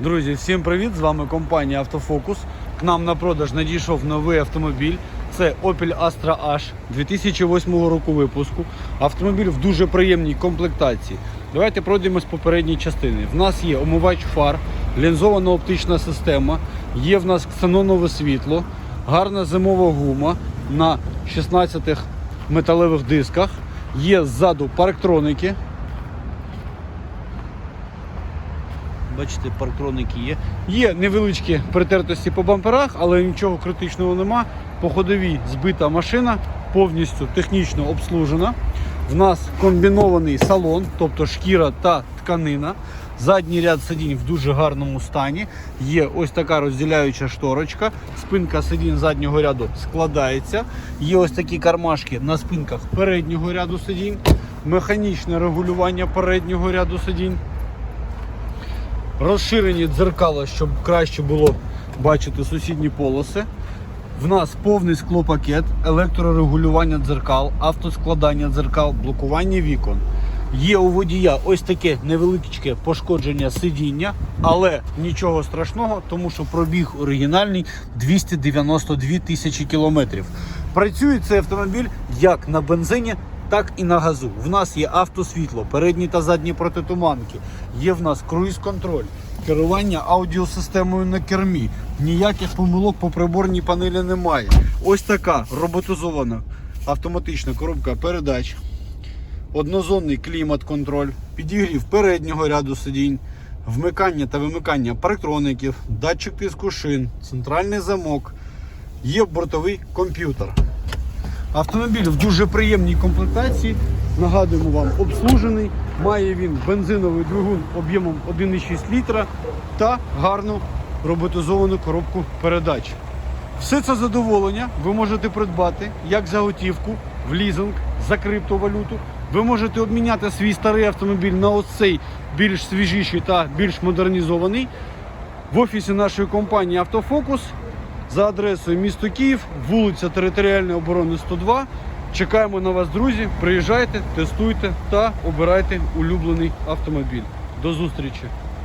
Друзі, всім привіт! З вами компанія Автофокус. К нам на продаж надійшов новий автомобіль. Це Opel Astra H 2008 року випуску. Автомобіль в дуже приємній комплектації. Давайте пройдемо з попередньої частини. В нас є омивач фар, лінзована оптична система, є в нас ксенонове світло, гарна зимова гума на 16 металевих дисках. Є ззаду парктроники, Бачите, парктроники є. Є невеличкі притертості по бамперах, але нічого критичного нема. По ходовій збита машина, повністю технічно обслужена. В нас комбінований салон, тобто шкіра та тканина. Задній ряд сидінь в дуже гарному стані. Є ось така розділяюча шторочка. Спинка сидінь заднього ряду складається. Є ось такі кармашки на спинках переднього ряду сидінь. Механічне регулювання переднього ряду сидінь розширені дзеркала, щоб краще було бачити сусідні полоси. В нас повний склопакет, електрорегулювання дзеркал, автоскладання дзеркал, блокування вікон. Є у водія ось таке невеличке пошкодження сидіння, але нічого страшного, тому що пробіг оригінальний 292 тисячі кілометрів. Працює цей автомобіль як на бензині, так і на газу. В нас є автосвітло, передні та задні протитуманки. Є в нас круїз-контроль, керування аудіосистемою на кермі. Ніяких помилок по приборній панелі немає. Ось така роботизована автоматична коробка передач, однозонний клімат-контроль, підігрів переднього ряду сидінь. Вмикання та вимикання парктроників, датчик тиску шин, центральний замок, є бортовий комп'ютер. Автомобіль в дуже приємній комплектації. Нагадуємо вам, обслужений. Має він бензиновий двигун об'ємом 1,6 літра та гарну роботизовану коробку передач. Все це задоволення ви можете придбати як за готівку, в лізинг, за криптовалюту. Ви можете обміняти свій старий автомобіль на ось цей більш свіжіший та більш модернізований в офісі нашої компанії Автофокус за адресою місто Київ, вулиця Територіальної оборони 102. Чекаємо на вас, друзі. Приїжджайте, тестуйте та обирайте улюблений автомобіль. До зустрічі!